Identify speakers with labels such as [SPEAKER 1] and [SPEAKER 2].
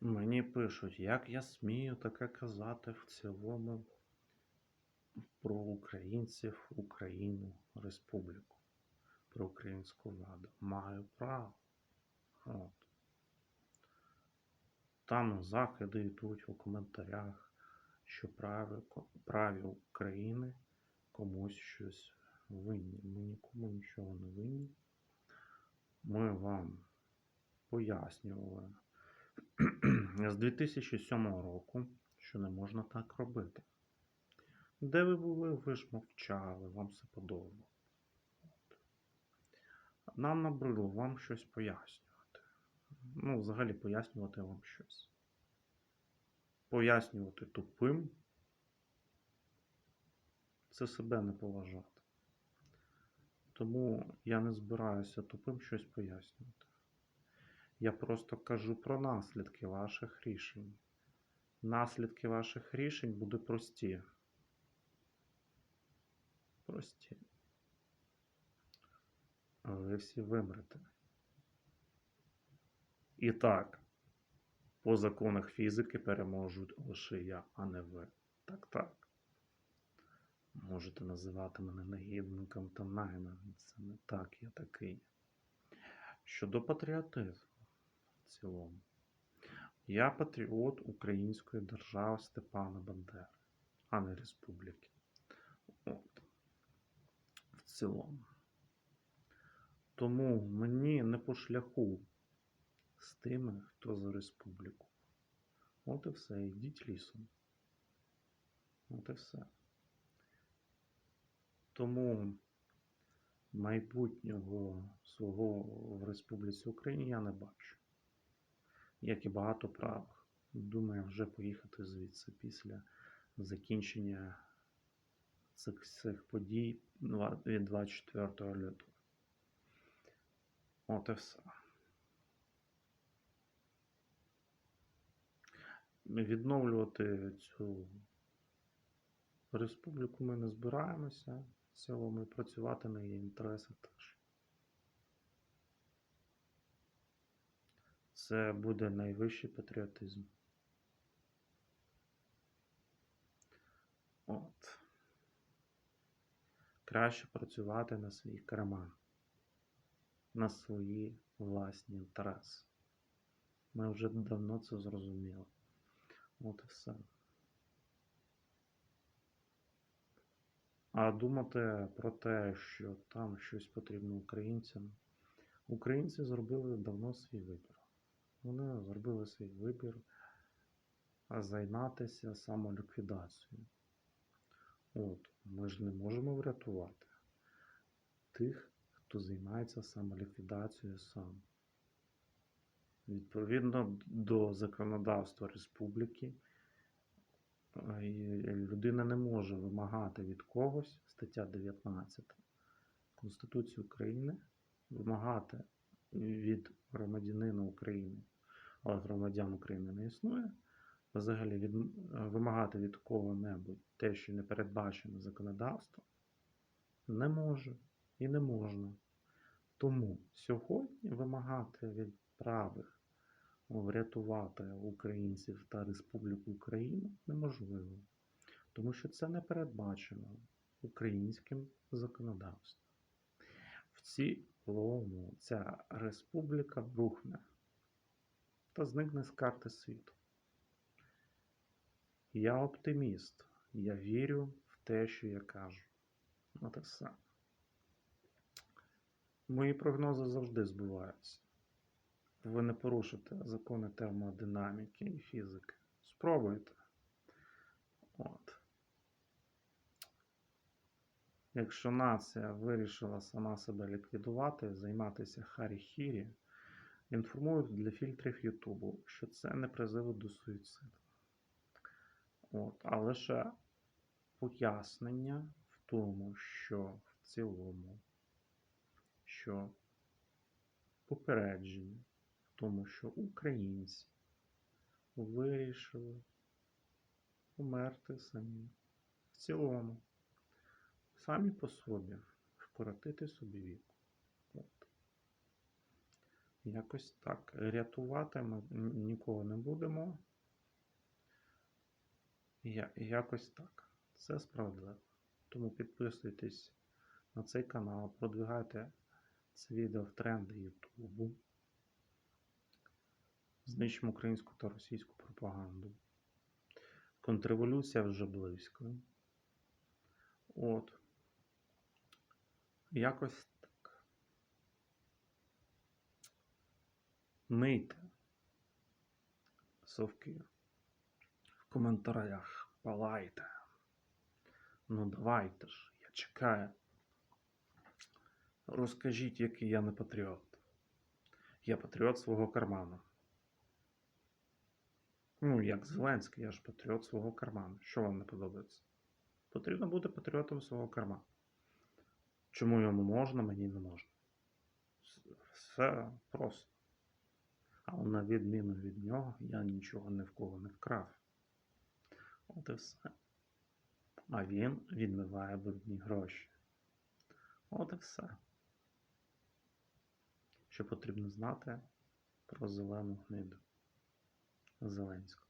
[SPEAKER 1] Мені пишуть, як я смію таке казати в цілому про українців, Україну, республіку, про українську владу. Маю право. От. Там закиди йдуть у коментарях, що праві, праві України комусь щось винні. Ми нікому нічого не винні. Ми вам пояснювали з 2007 року, що не можна так робити. Де ви були, ви ж мовчали, вам все подобало. Нам набридло вам щось пояснювати. Ну, взагалі пояснювати вам щось. Пояснювати тупим це себе не поважати. Тому я не збираюся тупим щось пояснювати. Я просто кажу про наслідки ваших рішень. Наслідки ваших рішень будуть прості. Прості. Ви всі вимрете. І так, по законах фізики переможуть лише я, а не ви. Так, так. Можете називати мене негідником та найманом. Це не так, я такий. Щодо патріотизму цілому. Я патріот української держави Степана Бандери, а не республіки. От. В цілому. Тому мені не по шляху з тими, хто за республіку. От і все, йдіть лісом. От і все. Тому майбутнього свого в Республіці Україна я не бачу. Як і багато правих. Думаю, вже поїхати звідси після закінчення цих всіх подій від 24 лютого. От і все. Відновлювати цю республіку ми не збираємося. Цілому і працювати на її інтереси теж. Це буде найвищий патріотизм. От. Краще працювати на свій карман, на свої власні інтереси. Ми вже давно це зрозуміли. От і все. А думати про те, що там щось потрібно українцям. Українці зробили давно свій вибір. Вони зробили свій вибір займатися самоліквідацією. От, ми ж не можемо врятувати тих, хто займається самоліквідацією сам. Відповідно до законодавства республіки, е, людина не може вимагати від когось, стаття 19 Конституції України, вимагати від громадянина України, але громадян України не існує, взагалі від, вимагати від кого-небудь те, що не передбачено законодавством, не може і не можна. Тому сьогодні вимагати від правих врятувати українців та Республіку Україну неможливо, тому що це не передбачено українським законодавством. В цілому ця республіка рухне та зникне з карти світу. Я оптиміст, я вірю в те, що я кажу. От і все. Мої прогнози завжди збуваються. Ви не порушите закони термодинаміки і фізики. Спробуйте. От. Якщо нація вирішила сама себе ліквідувати, займатися харі-хірі, інформують для фільтрів Ютубу, що це не призив до суїциду. От, а лише пояснення в тому, що в цілому, що попередження в тому, що українці вирішили померти самі в цілому, самі по собі, вкоротити собі віку. От. Якось так. Рятувати ми нікого не будемо. Я, якось так. Це справедливо. Тому підписуйтесь на цей канал, продвигайте це відео в тренди Ютубу. Знищимо українську та російську пропаганду. Контрреволюція вже близько. От. Якось так. Мийте совки. В коментарях палайте. Ну давайте ж, я чекаю. Розкажіть, який я не патріот. Я патріот свого карману. Ну, як Зеленський, я ж патріот свого карману. Що вам не подобається? Потрібно бути патріотом свого карману. Чому йому можна, мені не можна. Все просто. Але на відміну від нього, я нічого ні в кого не вкрав. От і все. А він відмиває брудні гроші. От і все. Що потрібно знати про зелену гниду Зеленського.